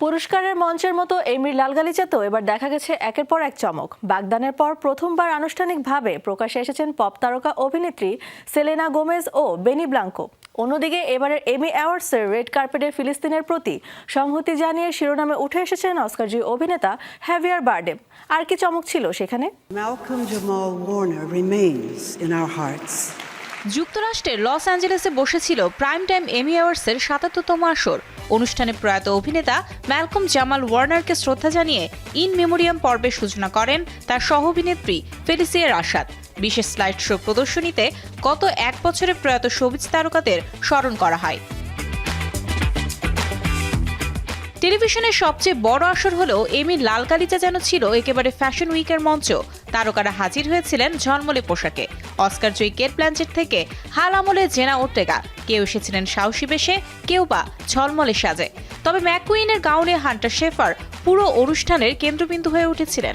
পুরস্কারের মঞ্চের মতো এমির লালগালিচাতেও এবার দেখা গেছে একের পর এক চমক। বাগদানের পর প্রথমবার আনুষ্ঠানিকভাবে প্রকাশে এসেছেন পপ তারকা অভিনেত্রী সেলেনা গোমেজ ও বেনি ব্লাঙ্কো। অন্যদিকে এবারের এমি অ্যাওয়ার্ডসের রেড কার্পেটের ফিলিস্তিনের প্রতি সংহতি জানিয়ে শিরোনামে উঠে এসেছেন অস্কারজি অভিনেতা হ্যাভিয়ার বার্ডেম। আর কি চমক ছিল সেখানে. যুক্তরাষ্ট্রের লস অ্যাঞ্জেলেসে বসেছিল প্রাইম টাইম এমি অ্যাওয়ার্ডসের সাতাত্তরতম আসর। অনুষ্ঠানে প্রয়াত অভিনেতা ম্যালকম জামাল ওয়ার্নারকে শ্রদ্ধা জানিয়ে ইন মেমোরিয়াম পর্বের সূচনা করেন তার সহ অভিনেত্রী ফেলিসিয়া রাশাদ বিশেষ স্লাইড শো প্রদর্শনীতে গত এক বছরে প্রয়াত সবুজ তারকাদের স্মরণ করা হয়। টেলিভিশনের সবচেয়ে বড় আসর হলেও এমি লাল যেন ছিল একেবারে ফ্যাশন উইকের মঞ্চ। তারকারা হাজির হয়েছিলেন ঝলমলে পোশাকে। অস্কার জয়ী কেট প্ল্যানচেট থেকে হাল আমলে জেনা ওর্টেগা কেউ এসেছিলেন সাহসী বেশে, কেউ বা ঝলমলে সাজে। তবে ম্যাকুইনের গাউনে হান্টার শেফার পুরো অনুষ্ঠানের কেন্দ্রবিন্দু হয়ে উঠেছিলেন।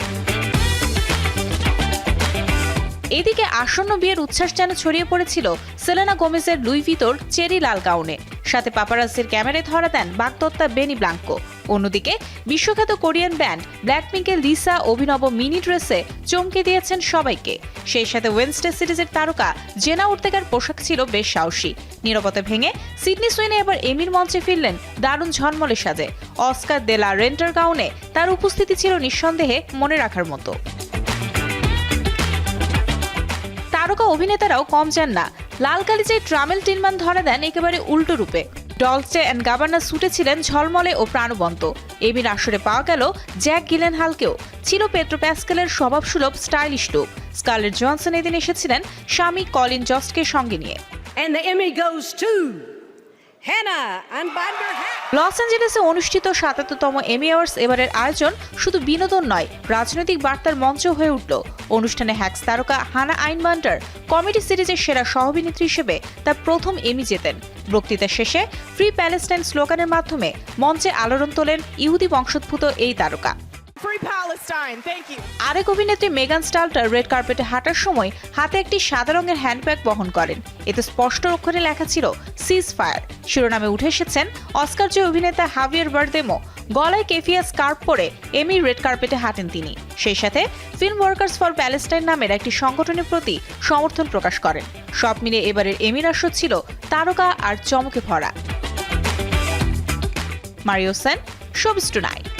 এদিকে আসন্ন বিয়ের উচ্ছ্বাস যেন ছড়িয়ে পড়েছিল সেলেনা গোমেজের লুই ভিতর চেরি লাল গাউনে। সাথে পাপারাসের ক্যামেরায় ধরা দেন বাগদত্তা বেনি ব্লাঙ্কো। অন্যদিকে বিশ্বখ্যাত কোরিয়ান ব্যান্ড ব্ল্যাকপিঙ্কের লিসা অভিনব মিনি ড্রেসে চমকে দিয়েছেন সবাইকে। সেই সাথে ওয়েনসডে সিরিজের তারকা জেনা উর্তেগার পোশাক ছিল বেশ সাহসী। নিরাপত্তা ভেঙে সিডনি সুইনে এবার এমির মঞ্চে ফিরলেন দারুণ ঝলমলে সাজে। অস্কার দেলা রেন্টার গাউনে তার উপস্থিতি ছিল নিঃসন্দেহে মনে রাখার মতো। তারকা অভিনেতারাও কম যান না। লাল যে ট্রামেল টিনমান ধরা দেন একেবারে উল্টো রূপে। ডলসে অ্যান্ড গাভার্নার সুটে ছিলেন ঝলমলে ও প্রাণবন্ত। এবির আসরে পাওয়া গেল জ্যাক গিলেন হালকেও ছিল পেট্রো প্যাসকেলের স্বভাবসুলভ স্টাইলিশ লুক। স্কারলেট জনসন এদিন এসেছিলেন স্বামী কলিন জস্টকে সঙ্গে নিয়ে। And the Emmy goes to লস অ্যাঞ্জেলেসে অনুষ্ঠিত সাতাত্তরতম এমি অ্যাওয়ার্ডস এবারের আয়োজন শুধু বিনোদন নয়, রাজনৈতিক বার্তার মঞ্চ হয়ে উঠল। অনুষ্ঠানে হ্যাক্স তারকা হানা আইনবান্ডার কমেডি সিরিজের সেরা সহ অভিনেত্রী হিসেবে তার প্রথম এমি জেতেন। বক্তৃতা শেষে ফ্রি প্যালেস্টাইন স্লোগানের মাধ্যমে মঞ্চে আলোড়ন তোলেন ইহুদি বংশোদ্ভূত এই তারকা। আরেক অভিনেত্রী মেগান স্টাল্টার রেড কার্পেটে হাঁটার সময় হাতে একটি সাদা রঙের হ্যান্ডব্যাগ বহন করেন। এতে স্পষ্ট অক্ষরে লেখা ছিল সিজ ফায়ার শিরোনামে উঠে এসেছেন অস্কার জয় অভিনেতা হাভিয়ার বার্দেমো গলায় কেফিয়া স্কার্প পরে এমি রেড কার্পেটে হাঁটেন তিনি। সেই সাথে ফিল্ম ওয়ার্কার্স ফর প্যালেস্টাইন নামের একটি সংগঠনের প্রতি সমর্থন প্রকাশ করেন। সব মিলে এবারের এমির আসর ছিল তারকা আর চমকে ভরা। Mario Sen showbiz tonight.